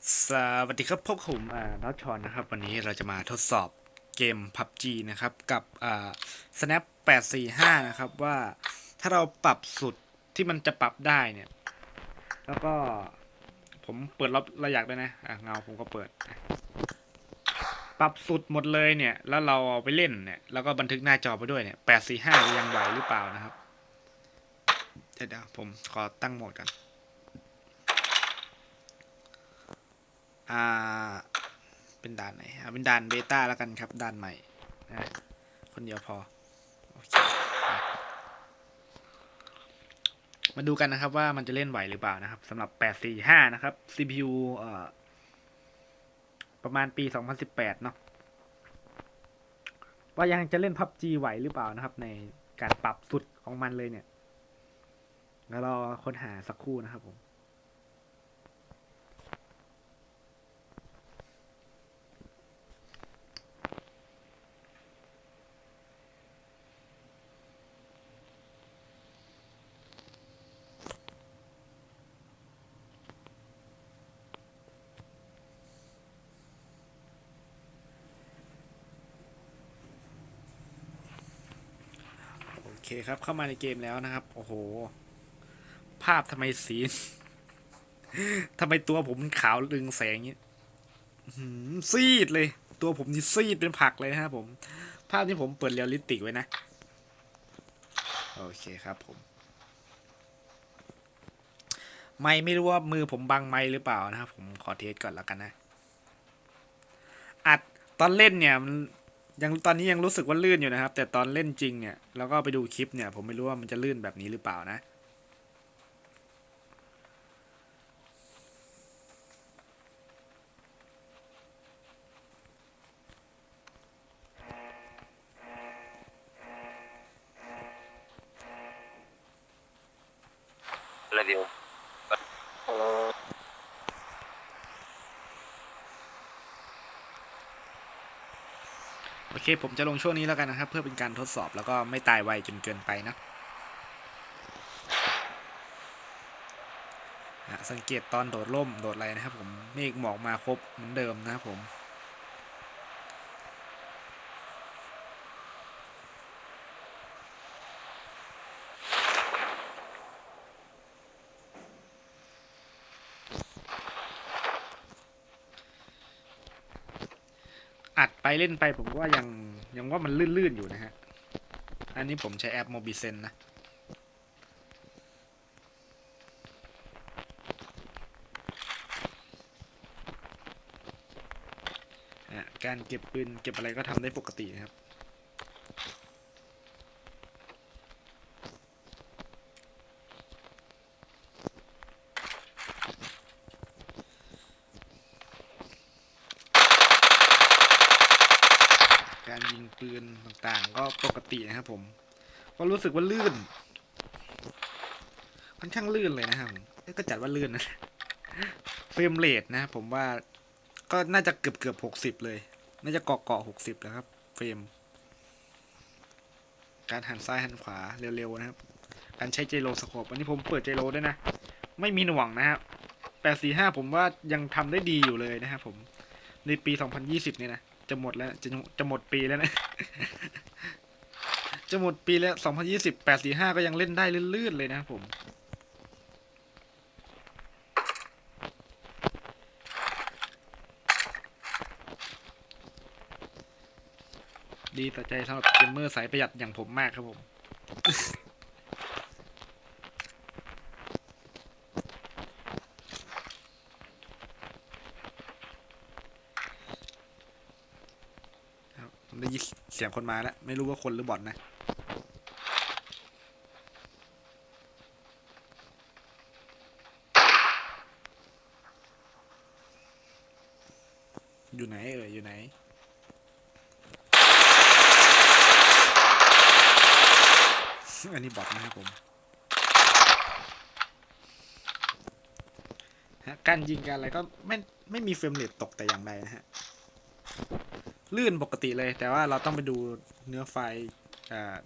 สวัสดีครับพบกับผมอ่าน็อตชอนนะครับ วันนี้เราจะมาทดสอบเกม PUBG นะครับ กับอ่า snap 845 นะครับว่าถ้าเราปรับสุดที่มันจะปรับได้เนี่ย แล้วก็ผมเปิดรอบระยักด้วยนะอะเงาผมก็เปิด ปรับสุดหมดเลยเนี่ย แล้วเราเอาไปเล่นเนี่ย แล้วก็บันทึกหน้าจอไปด้วยเนี่ย845 ยังไหวหรือเปล่านะครับ เดี๋ยวผมขอตั้งโหมดกัน อ่าเป็นด่านไหนอ่าเป็นด่านเบต้าแล้วกันครับด่านใหม่นะคนเดียวพอโอเคมาดูกันนะครับว่ามันจะเล่นไหวหรือเปล่านะครับสำหรับ 845 นะครับ CPU เอ่อประมาณปี 2018 เนาะว่ายังจะเล่น PUBG ไหวหรือเปล่านะครับ ในการปรับสุดของมันเลยเนี่ยแล้วราค้นหาสักครู่นะครับผม เคครับ เข้ามาในเกมแล้วนะครับ โอ้โห ภาพทำไมสีทำไมตัวผมขาวลึงแสงนี้ซีดเลย ตัวผมนี่ซีดเป็นผักเลยนะครับผม ภาพที่ผมเปิดเรียลลิติกไว้นะ โอเคครับผม ไม่ไม่รู้ว่ามือผมบังไม่หรือเปล่านะครับผมขอเทสก่อนแล้วกันนะ อัดตอนเล่นเนี่ยมัน ยังตอนนี้ยังรู้สึกว่าลื่นอยู่นะครับ แต่ตอนเล่นจริงเนี่ยแล้วก็ไปดูคลิปเนี่ย ผมไม่รู้ว่ามันจะลื่นแบบนี้หรือเปล่านะ Radio. โอเค ผมจะลงช่วงนี้แล้วกันนะครับ เพื่อเป็นการทดสอบแล้วก็ไม่ตายไวจนเกินไปนะอะสังเกตตอนโดดร่มโดดอะไรนะครับผมเมฆหมอกมาครบเหมือนเดิมนะครับผม อัดไปเล่นไปผมว่ายังยังว่ามันลื่นๆอยู่นะฮะ อันนี้ผมใช้แอปโมบิเซนนะการเก็บปืนเก็บอะไรก็ทำได้ปกตินะครับ การยิง ปืนต่างๆ ก็ปกตินะครับผม ก็รู้สึกว่าลื่นค่อนข้างลื่นเลยนะครับก็จัดว่าลื่นนะเฟรมเรทนะผมว่าก็น่าจะเกือบเกือบหกสิบเลย น่าจะเกาะเกาะหกสิบแล้วครับ เฟรม การหันซ้ายหันขวาเร็วๆนะครับ การใช้เจโรสโคปอันนี้ผมเปิดเจโรด้วยนะ ไม่มีหน่วงนะครับแปดสี่ห้าผมว่ายังทำได้ดีอยู่เลยนะครับผม ในปีสองพันยี่สิบเนี่ยนะ จะหมดแล้ว จะจะหมดปีแล้วนะ จะหมดปีแล้วสองพันยี่สิบแปดสี่ห้าก็ยังเล่นได้ลื่นๆเลยนะครับผม ดีต่อใจสำหรับเกมเมอร์สายประหยัดอย่างผมมากครับผม ครับผมได้ ยินเสียงคนมาแล้ว ไม่รู้ว่าคนหรือบอทนะ อยู่ไหนเอ่ยอยู่ไหนอันนี้บอทนะครับผมฮะการยิงการอะไรก็ไม่ไม่มีเฟรมเรทตกแต่อย่างใดนะฮะ ลื่นปกติเลย แต่ว่าเราต้องไปดูเนื้อไฟ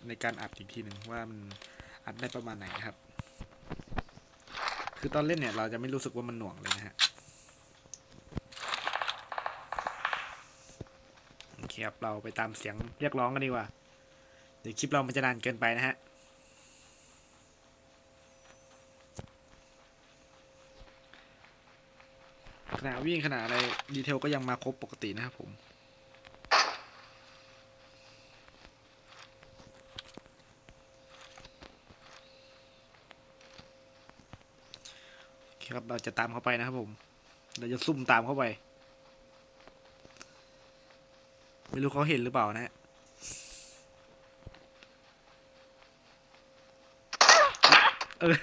ในการอัดอีกทีหนึ่งว่ามันอัดได้ประมาณไหนครับ คือตอนเล่นเนี่ยเราจะไม่รู้สึกว่ามันหน่วงเลยนะฮะโอเคครับเราไปตามเสียงเรียกร้องกันดีกว่าเดี๋ยวคลิปเรามันจะนานเกินไปนะฮะขนาดวิ่งขนาดอะไรดีเทลก็ยังมาครบปกตินะครับผม เครับ เราจะตามเข้าไปนะครับผม เราจะซุ่มตามเข้าไป ไม่รู้เขาเห็นหรือเปล่านะฮะเออ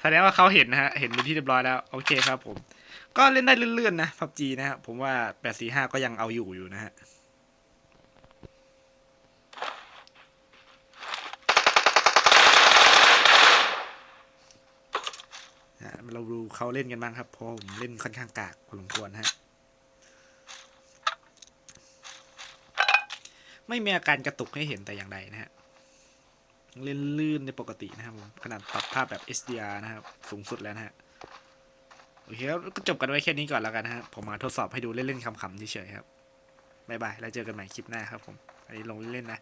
แสดงว่าเขาเห็นนะฮะ เห็นเป็นที่เรียบร้อยแล้ว โอเคครับผม ก็เล่นได้เลื่อนๆนะพับจีนะฮะผมว่าแปดสี่ห้าก็ยังเอาอยู่อยู่นะฮะ นะฮะ เราดูเขาเล่นกันบ้างครับเพราะผมเล่นค่อนข้างกากพอสมควรฮะไม่มีอาการกระตุกให้เห็นแต่อย่างใดนะฮะเล่นลื่นในปกตินะครับผมขนาดปรับภาพแบบ SDR นะครับสูงสุดแล้วนะฮะโอเคครับก็จบกันไว้แค่นี้ก่อนแล้วกันนะฮะผมมาทดสอบให้ดูเล่นๆคำๆเฉยๆครับบายบายแล้วเจอกันใหม่คลิปหน้าครับผมอันนี้ลงเล่นๆนะ